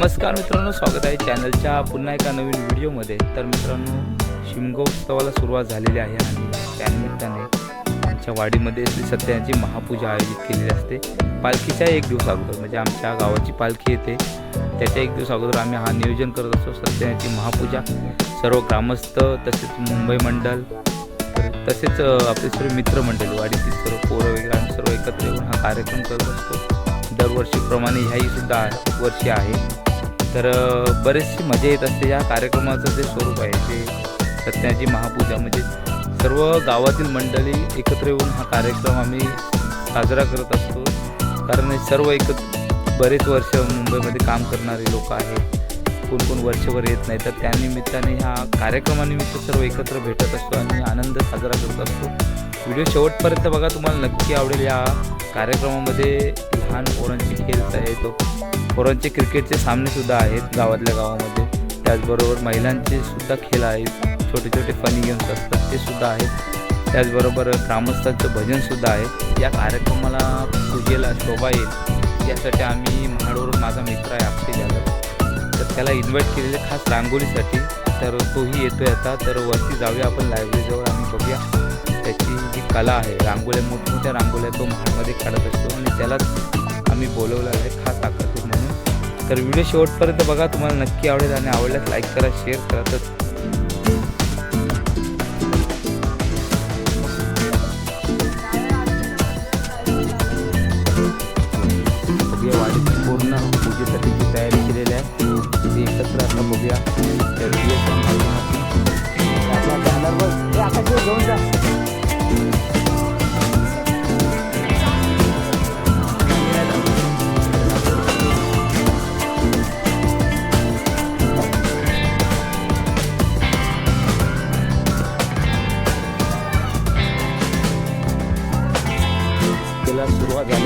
नमस्कार मित्रांनो स्वागत आहे चॅनलच्या पुन्हा एका नवीन व्हिडिओमध्ये. तर मित्रांनो शिमगो उत्सवाला सुरुवात झालेली आहे आणि त्यानिमित्ताने आमच्या वाडीमध्ये श्री सत्याची महापूजा आयोजित केलेली असते. पालखीच्या एक दिवस अगोदर म्हणजे आमच्या गावाची पालखी येते. त्याच्या एक दिवस अगोदर आम्ही हा नियोजन करत असतो सत्याची महापूजा. सर्व ग्रामस्थ तसेच मुंबई मंडल तसेच आपले सर्व मित्रमंडळी वाडीतील सर्व पोरं वगैरे आम्ही सर्व एकत्र येऊन हा कार्यक्रम करत असतो. दरवर्षीप्रमाणे ह्याही सुद्धा वर्षी आहे. तर बरेचशी मजा येत असते या कार्यक्रमाचं जे स्वरूप आहे ते सत्याची महापूजा. म्हणजे सर्व गावातील मंडळी एकत्र येऊन हा कार्यक्रम आम्ही साजरा करत असतो. कारण सर्व एकत्र बरेच वर्ष मुंबईमध्ये काम करणारे लोक आहेत. कोण कोण वर्षभर येत नाही. तर त्यानिमित्ताने ह्या कार्यक्रमानिमित्त सर्व एकत्र भेटत असतो आणि आनंद साजरा करत असतो. व्हिडिओ शेवटपर्यंत बघा तुम्हाला नक्की आवडेल या कार्यक्रमामध्ये लहान पोरांचे खेळ आहे तो. पोरांचे क्रिकेटचे सामनेसुद्धा आहेत गावातल्या गावामध्ये. त्याचबरोबर महिलांचे सुद्धा खेळ आहेत. छोटे छोटे फनी गेम्स असतात ते सुद्धा आहेत. त्याचबरोबर ग्रामस्थांचं भजनसुद्धा आहे. या कार्यक्रमाला पूजेला शोभा येईल. यासाठी आम्ही महाडवरून माझा मित्र आहे अक्षय यादव तर त्याला इन्व्हाइट केलेले खास रांगोळीसाठी. तर तोही येतोय आता. तर वरती जाऊया आपण लायब्ररीजवळ आणि बघूया. त्याची जी कला आहे रांगोळ्या मोठमोठ्या रांगोळ्या तो महाडमध्ये काढत असतो आणि त्यालाच आम्ही बोलवलं आहे खास आकर्षित म्हणून. तर व्हिडिओ शेवटपर्यंत बघा तुम्हाला नक्की आवडेल आणि आवडल्यास लाईक करा शेअर करा. तर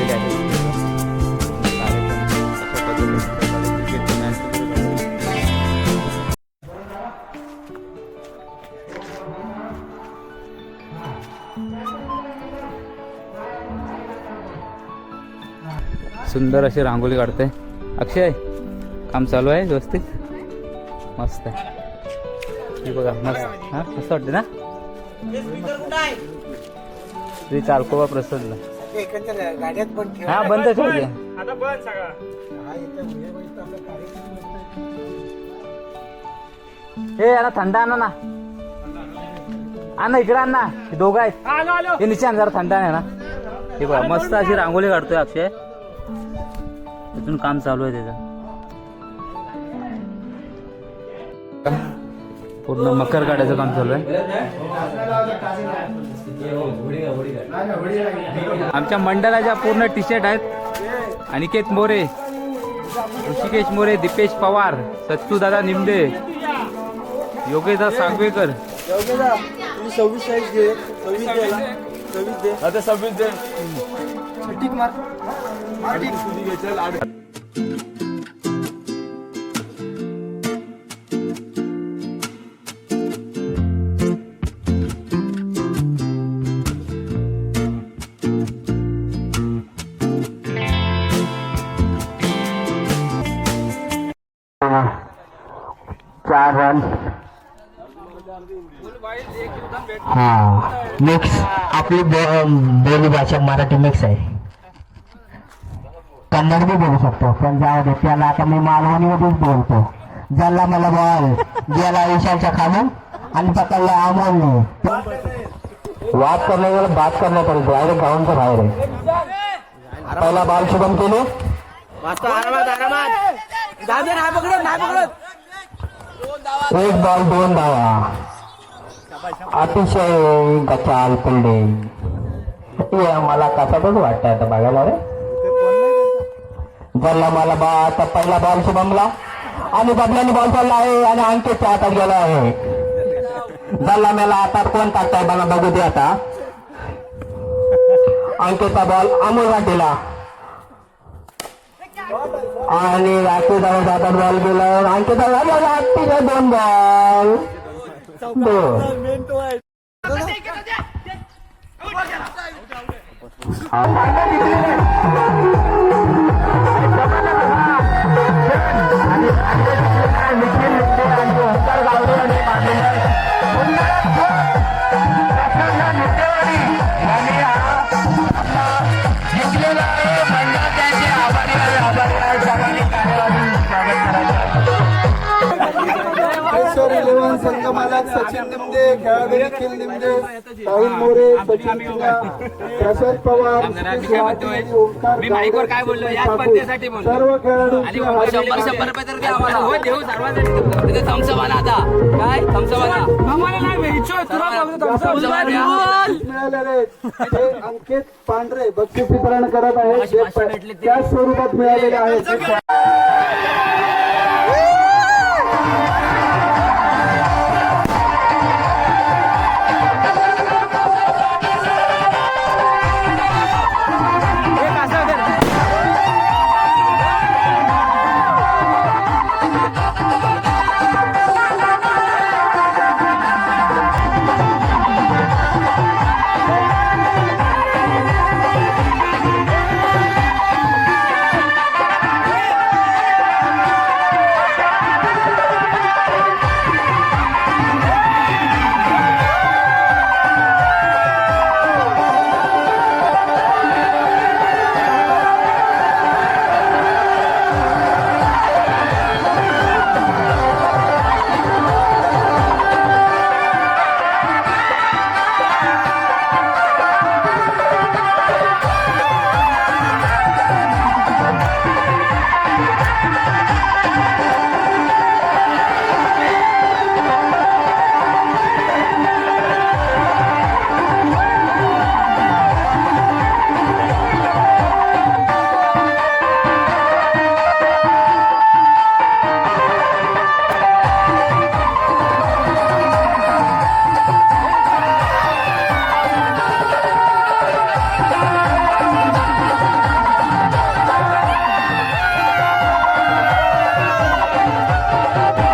झालेली आहे. सुंदर अशी रांगोळी काढते. अक्षय काम चालू आहे व्यवस्थित? मस्त आहे. हे बघा मस्त. हा मस्त वाटते ना? श्री चालकोबा प्रसादला गाड्यात पण ठेवा. हा बंद ठेवू हा, इथं मुंबईत आपला कार्यक्रम हे याला थंड आणा ना. आणा इकडे आण ना हे दोघं आहेत. हे निचे आण जरा थंड आहे ना. हे बघा मस्त अशी रांगोळी काढतोय अक्षय. अजून काम चालू आहे त्याचं. पूर्ण मकर काढायचं काम चालू आहे. आमच्या मंडळाच्या पूर्ण टी शर्ट आहेत. अनिकेत मोरे ऋषिकेश मोरे दीपेश पवार सच्चू दादा निमदे योगेशदा सागवेकर. सव्वीस साईज दे सव्वीस दे. सव्वीस दे आता सव्वीस दे मार. टिक. चार रन हा मिक्स आपली बोली भाषा मराठी मिक्स आहे. कन्नड बी बोलू शकतो पण जाऊ दे त्याला आता मी मालवणीमध्येच बोलतो. ज्याला मला बॉल. गेला विशालच्या खालून आणि पकडला आमोल वाद करणे गेला बात करण्यात आली डायरेक्ट ग्राउंडच्या बाहेर आहे. पहिला बाल शुभम केले. वाचतो आरामात आरामात. जाऊ दे, नाही पकडत नाही पकडत. एक बॉल दोन धावा. अतिशय गचाल फिल्डिंग हे मला कसातच वाटत आता बघायला रे. जरला मला बा आता पहिला बॉल शुभमला. आणि बबल्याने बॉल चालला आहे आणि अंकितच्या हातात गेला आहे. जल्ला मेला आता कोण टाकताय मला बघू दे आता. अंकितचा बॉल अमोल वाटेला आणि रात्री दादा जातात बॉल गेला. अंकिता झाला अतिशय दोन बॉल दोन. सचिन निमदे खेळाडू निखिल निमदे राहुल मोरे सचिन प्रसाद पवार ओंकार मी माईकवर काय बोललो? याच. सर्व खेळाडूंची शंभर शंभर रुपये तर द्या आम्हाला. हो देऊ सर्वांसाठी थम्सअप आणा आता. काय? थम्सअप आम्हाला नाही मिळालेले. ते अंकित पांढरे बक्षीस वितरण करत आहेत. प- त्याच स्वरूपात मिळालेले आहेत.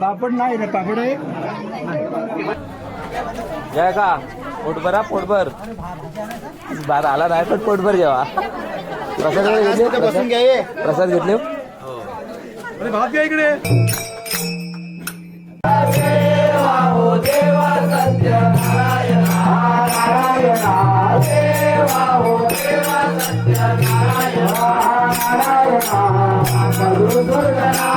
पापड नाही रे पापड आहे. जय का पोटभर पोटभर. बार आला नाही पण पोटभर जेवा. प्रसाद घेतले. प्रसाद घेतले? अरे भात घ्या इकडे. దుర్గనా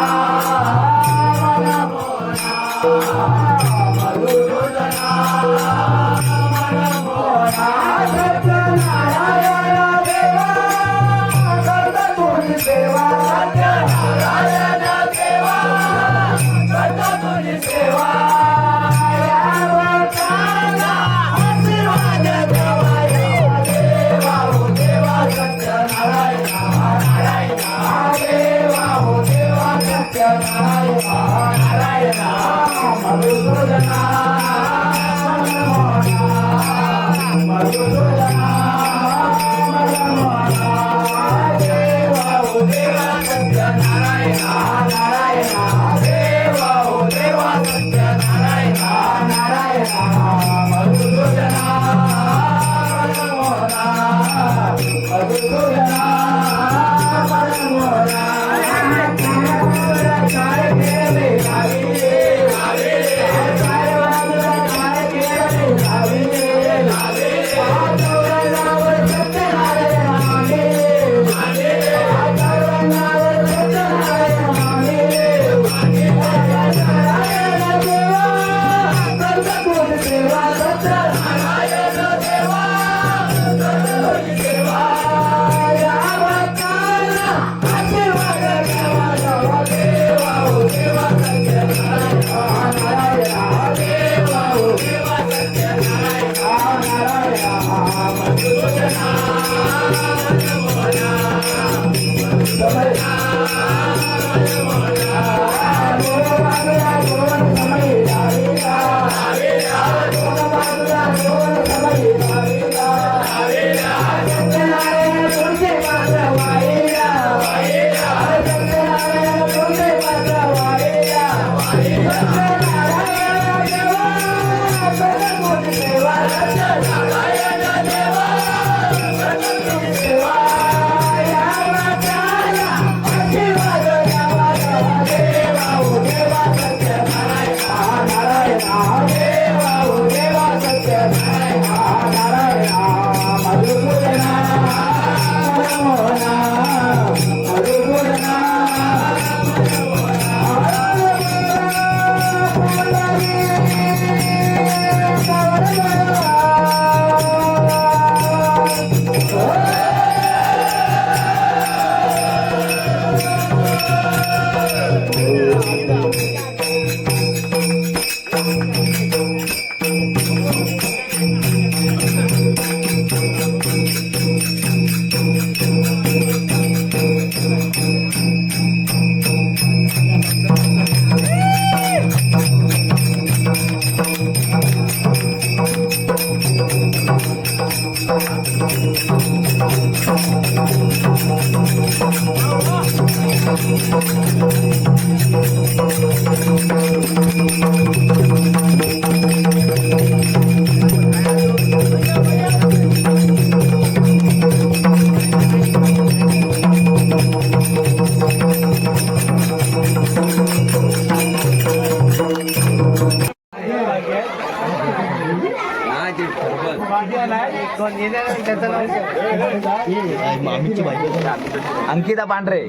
अंकिता पांढरे.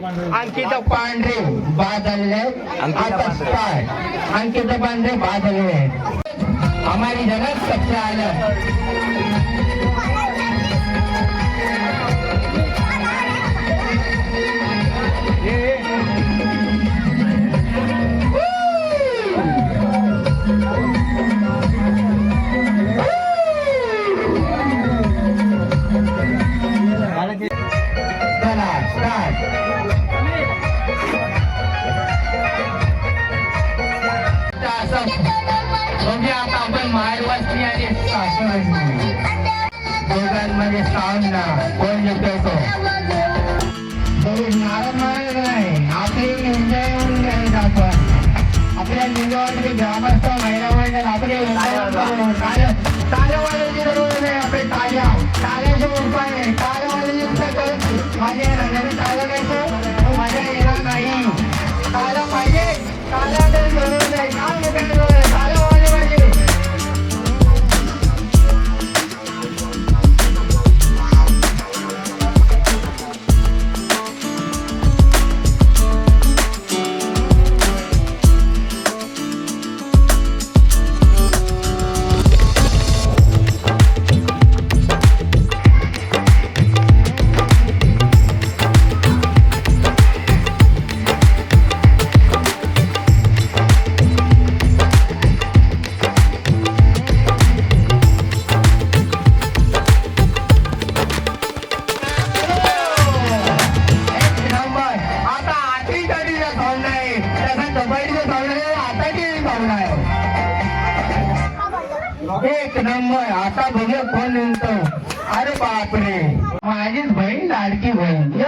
अंकिता पांढरे बादलले. अंकिता पांढरे. अंकिता पांढरे बादलले. हमारी जगत सबसे अलग आपण मायवस्ती आणि दोघांमध्ये साऊंड कोण जिंकतो? तो नारळ नाही आपली एन्जॉय होऊन जाईल आपण आपल्या लिंगावरती ग्रामस्थ महिला मंडळ आपले ताल्यावाल्याची जरूर नाही आपले ताल्या ताल्याचे उपाय ताल्यावाल्याची माझ्या ताल्या माझ्या येणार नाही. पाहिजे. जरूर नाही. काय আর কি বলবো